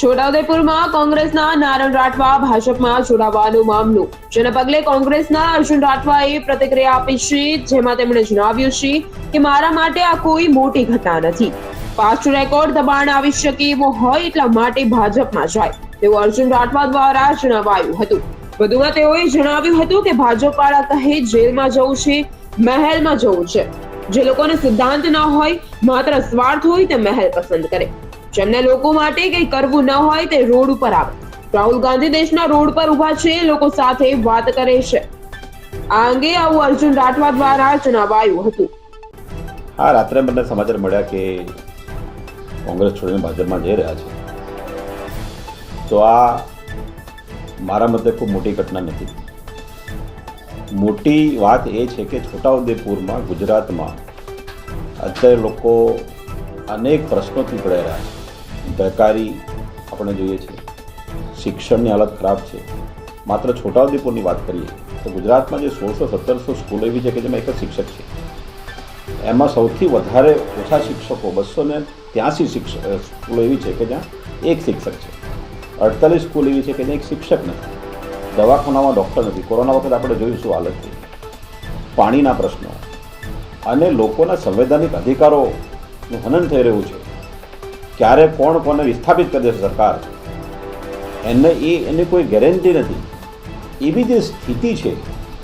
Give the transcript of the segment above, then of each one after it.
છોટાઉદેપુરમાં કોંગ્રેસના નારણ રાઠવા ભાજપમાં જોડાવાનો મામલો. જેના પગલે કોંગ્રેસના અર્જુન રાઠવાએ પ્રતિક્રિયા આપી છે, જેમાં તેમણે જણાવ્યું છે કે મારા માટે આ કોઈ મોટી ઘટના નથી. પાસ્ટ રેકોર્ડ દબાણ આવી શકે એવો હોય એટલા માટે ભાજપમાં જાય તેવું અર્જુન રાઠવા દ્વારા જણાવાયું હતું. વધુમાં તેઓએ જણાવ્યું હતું કે ભાજપ વાળા કહે, જેલમાં જવું છે, મહેલમાં જવું છે. જે લોકોને સિદ્ધાંત ન હોય, માત્ર સ્વાર્થ હોય તે મહેલ પસંદ કરે. જેમને લોકો માટે કંઈ કરવું ન હોય તે રોડ ઉપર આવે. રાહુલ ગાંધી દેશના રોડ પર ઊભા છે, લોકો સાથે વાત કરે છે. આ અંગે આવું અર્જુન રાઠવા દ્વારા જણાવાયું હતું. હા, રાત્રે મને સમાચાર મળ્યા કે કોંગ્રેસ છોડીને ભાજપમાં જઈ રહ્યા છે. તો આ મારા મતે ખૂબ મોટી ઘટના નથી. મોટી વાત એ છે કે છોટાઉદેપુરમાં ગુજરાતમાં અત્યારે લોકો અનેક પ્રશ્નોથી પડાઈ રહ્યા છે. બેકારી આપણે જોઈએ છે. શિક્ષણની હાલત ખરાબ છે. માત્ર છોટાઉદેપુરની વાત કરીએ, તો ગુજરાતમાં જે સોળસો સત્તરસો સ્કૂલ એવી છે કે જેમાં એક જ શિક્ષક છે. એમાં સૌથી વધારે ઓછા શિક્ષકો, બસો ને ત્યાંસી શિક્ષક સ્કૂલો એવી છે કે જ્યાં એક શિક્ષક છે. અડતાલીસ સ્કૂલ એવી છે કે જ્યાં એક શિક્ષક નથી. દવાખાનામાં ડૉક્ટર નથી. કોરોના વખતે આપણે જોયું શું હાલત છે. પાણીના પ્રશ્નો અને લોકોના સંવૈધાનિક અધિકારોનું હનન થઈ રહ્યું છે. ક્યારે કોણ કોને વિસ્થાપિત કરી દેશે સરકાર? એને એ એની કોઈ ગેરંટી નથી. એવી જે સ્થિતિ છે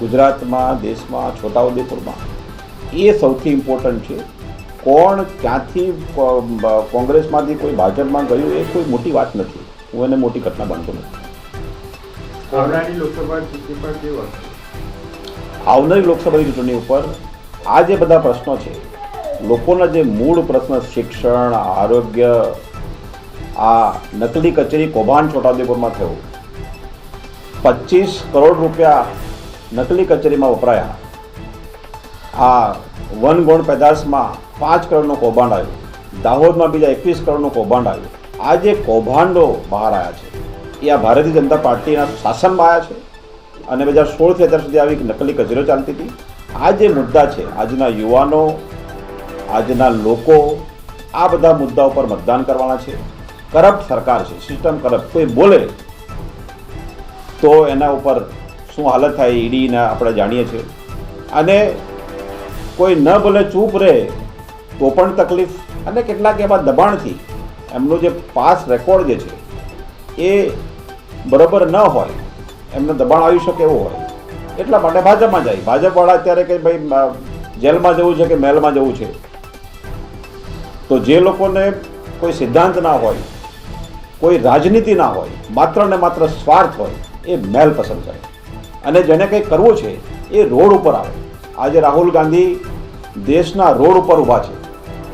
ગુજરાતમાં દેશમાં છોટાઉદેપુરમાં એ સૌથી ઇમ્પોર્ટન્ટ છે. કોણ ક્યાંથી કોંગ્રેસમાંથી કોઈ ભાજપમાં ગયું એ કોઈ મોટી વાત નથી. હું એને મોટી ઘટના માનતો નથી. આવનારી લોકસભા ચૂંટણી પર આવનારી લોકસભાની ચૂંટણી ઉપર આ જે બધા પ્રશ્નો છે લોકોના જે મૂળ પ્રશ્ન શિક્ષણ, આરોગ્ય, આ નકલી કચેરી કૌભાંડ છોટાઉદેપુરમાં થયું. પચીસ કરોડ રૂપિયા નકલી કચેરીમાં વપરાયા. આ વન ગુણ પેદાશમાં પાંચ કરોડનું કૌભાંડ આવ્યું. દાહોદમાં બીજા એકવીસ કરોડનું કૌભાંડ આવ્યું. આ જે કૌભાંડો બહાર આવ્યા છે, એ આ ભારતીય જનતા પાર્ટીના શાસનમાં આવ્યા છે અને બે હજાર સોળથી અત્યાર સુધી આવી નકલી કચેરીઓ ચાલતી હતી. આ જે મુદ્દા છે, આજના યુવાનો આજના લોકો આ બધા મુદ્દા ઉપર મતદાન કરવાના છે. કરપ્ટ સરકાર છે સિસ્ટમ કરપ્ટ કોઈ બોલે તો એના ઉપર શું હાલત થાય ઈડીને આપણે જાણીએ છીએ. અને કોઈ ન બોલે, ચૂપ રહે, તો પણ તકલીફ. અને કેટલાક એવા દબાણથી એમનું જે પાસ રેકોર્ડ જે છે, એ બરોબર ન હોય, એમને દબાણ આવી શકે એવું હોય. એટલા માટે ભાજપમાં જાય. ભાજપવાળા અત્યારે કે ભાઈ જેલમાં જવું છે કે મહેલમાં જવું છે? તો જે લોકોને કોઈ સિદ્ધાંત ના હોય, કોઈ રાજનીતિ ના હોય, માત્ર ને માત્ર સ્વાર્થ હોય, એ મહેલ પસંદ કરે. અને જેને કંઈ કરવું છે, એ રોડ ઉપર આવે. આજે રાહુલ ગાંધી દેશના રોડ ઉપર ઊભા છે.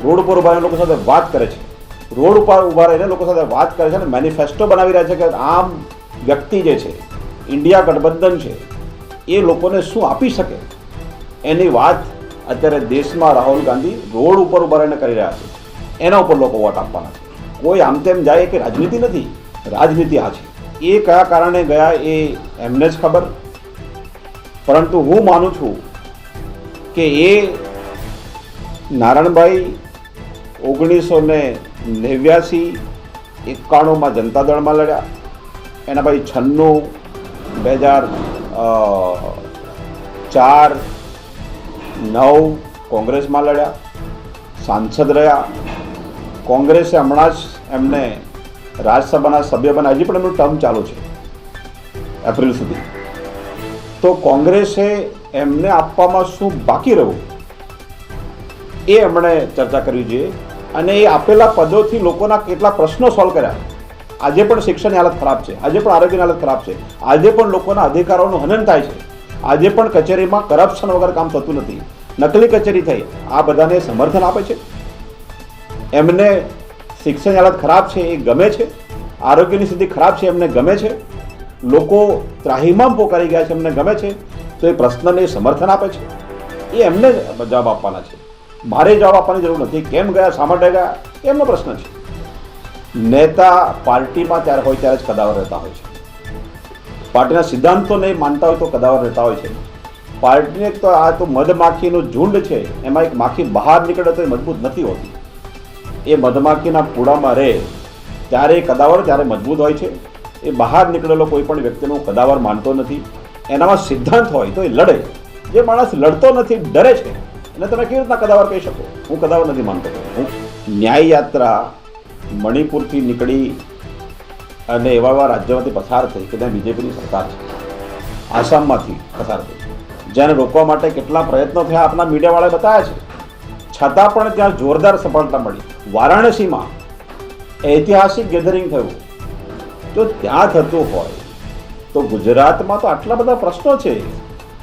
રોડ ઉપર ઊભા લોકો સાથે વાત કરે છે. રોડ ઉપર ઊભા રહીને લોકો સાથે વાત કરે છે અને મેનિફેસ્ટો બનાવી રહ્યા છે કે આમ વ્યક્તિ જે છે, ઇન્ડિયા ગઠબંધન છે, એ લોકોને શું આપી શકે? એની વાત અત્યારે દેશમાં રાહુલ ગાંધી રોડ ઉપર ઊભા રહીને કરી રહ્યા છે. એના ઉપર લોકો વોટ આપવાના છે. કોઈ આમ તેમ જાય કે રાજનીતિ નથી. રાજનીતિ આ છે. એ કયા કારણે ગયા એ એમને જ ખબર. પરંતુ હું માનું છું કે એ નારણભાઈ ઓગણીસો ને નેવ્યાસી એકાણુંમાં જનતા દળમાં લડ્યા. એના પછી છન્નું, બે હજાર ચાર, નવ કોંગ્રેસમાં લડ્યા. સાંસદ રહ્યા. કોંગ્રેસે હમણાં જ એમને રાજ્યસભાના સભ્ય બને હજી પણ એમનું ટર્મ ચાલુ છે એપ્રિલ સુધી. તો કોંગ્રેસે એમને આપવામાં શું બાકી રહ્યું? એ એમણે ચર્ચા કરવી જોઈએ અને એ આપેલા પદોથી લોકોના કેટલા પ્રશ્નો સોલ્વ કર્યા. આજે પણ શિક્ષણની હાલત ખરાબ છે, આજે પણ આરોગ્યની હાલત ખરાબ છે, આજે પણ લોકોના અધિકારોનું હનન થાય છે, આજે પણ કચેરીમાં કરપ્શન વગર કામ થતું નથી. નકલી કચેરી થઈ, આ બધાને સમર્થન આપે છે. એમને શિક્ષણની હાલત ખરાબ છે એ ગમે છે. આરોગ્યની સ્થિતિ ખરાબ છે એમને ગમે છે. લોકો ત્રાહીમામ પોકારી ગયા છે એમને ગમે છે. તો એ પ્રશ્નને સમર્થન આપે છે. એ એમને જવાબ આપવાના છે. મારે જવાબ આપવાની જરૂર નથી. કેમ ગયા? શા માટે ગયા? એમનો પ્રશ્ન છે. નેતા પાર્ટીમાં ત્યારે હોય ત્યારે જ કદાવર રહેતા હોય છે. પાર્ટીના સિદ્ધાંતો નહીં માનતા હોય તો કદાવર રહેતા હોય છે. પાર્ટીને તો આ તો મધમાખીનું ઝુંડ છે. એમાં એક માખી બહાર નીકળે તો એ મજબૂત નથી હોતી. એ મધમાખીના પૂડામાં રહે, ત્યારે એ કદાવર ત્યારે મજબૂત હોય છે, એ બહાર નીકળેલો કોઈ પણ વ્યક્તિનો કદાવર માનતો નથી. એનામાં સિદ્ધાંત હોય તો એ લડે. જે માણસ લડતો નથી, ડરે છે, એને તમે કેવી રીતના કદાવર કહી શકો? હું કદાવર નથી માનતો. હું ન્યાય યાત્રા મણિપુરથી નીકળી અને એવા એવા રાજ્યોમાંથી પસાર થઈ કે ત્યાં બીજેપીની સરકાર છે. આસામમાંથી પસાર થઈ. જેને રોકવા માટે કેટલા પ્રયત્નો થયા આપણા મીડિયાવાળાએ બતાવ્યા છે. છતાં પણ ત્યાં જોરદાર સફળતા મળી. વારાણસીમાં ઐતિહાસિક ગેધરિંગ થયું. જો ત્યાં થતું હોય, તો ગુજરાતમાં તો આટલા બધા પ્રશ્નો છે.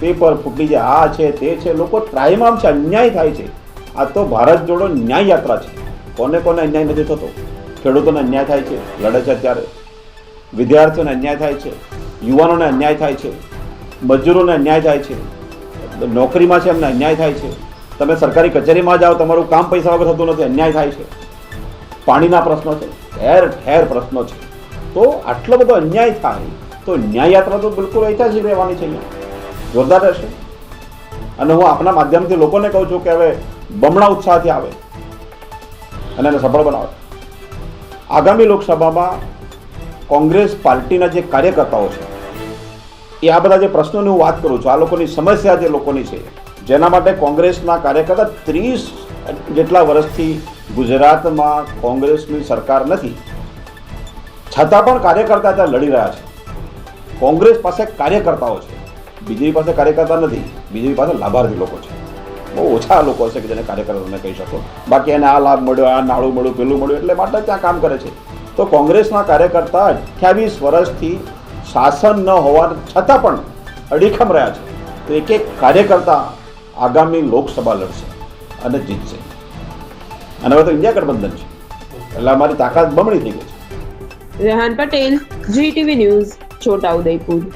પેપર ફૂટી જાય, આ છે, તે છે, લોકો ત્રાહીમામ છે, અન્યાય થાય છે. આ તો ભારત જોડો ન્યાય યાત્રા છે. કોને કોને અન્યાય નથી થતો? ખેડૂતોને અન્યાય થાય છે, લડે છે અત્યારે. વિદ્યાર્થીઓને અન્યાય થાય છે, યુવાનોને અન્યાય થાય છે, મજૂરોને અન્યાય થાય છે. નોકરીમાં છે એમને અન્યાય થાય છે. તમે સરકારી કચેરીમાં જાઓ, તમારું કામ પૈસા વગર થતું નથી, અન્યાય થાય છે. પાણીના પ્રશ્નો છે, ઠેર ઠેર પ્રશ્નો છે. તો આટલો બધો અન્યાય થાય, તો ન્યાય યાત્રા તો બિલકુલ ઐતિહાસિક રહેવાની છે જોરદાર રહેશે. અને હું આપના માધ્યમથી લોકોને કહું છું કે હવે બમણા ઉત્સાહથી આવે અને એને સફળ બનાવે. આગામી લોકસભામાં કોંગ્રેસ પાર્ટીના જે કાર્યકર્તાઓ છે, એ આ બધા જે પ્રશ્નોની હું વાત કરું છું, આ લોકોની સમસ્યા જે લોકોની છે જેના માટે કોંગ્રેસના કાર્યકર્તા ત્રીસ જેટલા વર્ષથી ગુજરાતમાં કોંગ્રેસની સરકાર નથી. છતાં પણ કાર્યકર્તા ત્યાં લડી રહ્યા છે. કોંગ્રેસ પાસે કાર્યકર્તાઓ છે. બીજેપી પાસે કાર્યકર્તા નથી. બીજેપી પાસે લાભાર્થી લોકો છે. બહુ ઓછા લોકો હશે કે જેને કાર્યકર્તા તમે કહી શકો. બાકી એને આ લાભ મળ્યો, આ નાળું મળ્યું, પેલું મળ્યું એટલે માટે ત્યાં કામ કરે છે. તો કોંગ્રેસના કાર્યકર્તા અઠ્યાવીસ વર્ષથી શાસન ન હોવા છતાં પણ અડીખમ રહ્યા છે. તો એક એક કાર્યકર્તા આગામી લોકસભા લડશે અને જીતશે. અને હવે તો ઇન્ડિયા ગઠબંધન છે. એટલે અમારી તાકાત બમણી થઈ ગઈ છે. Rehan Patel, GTV news, Chhotaudepur.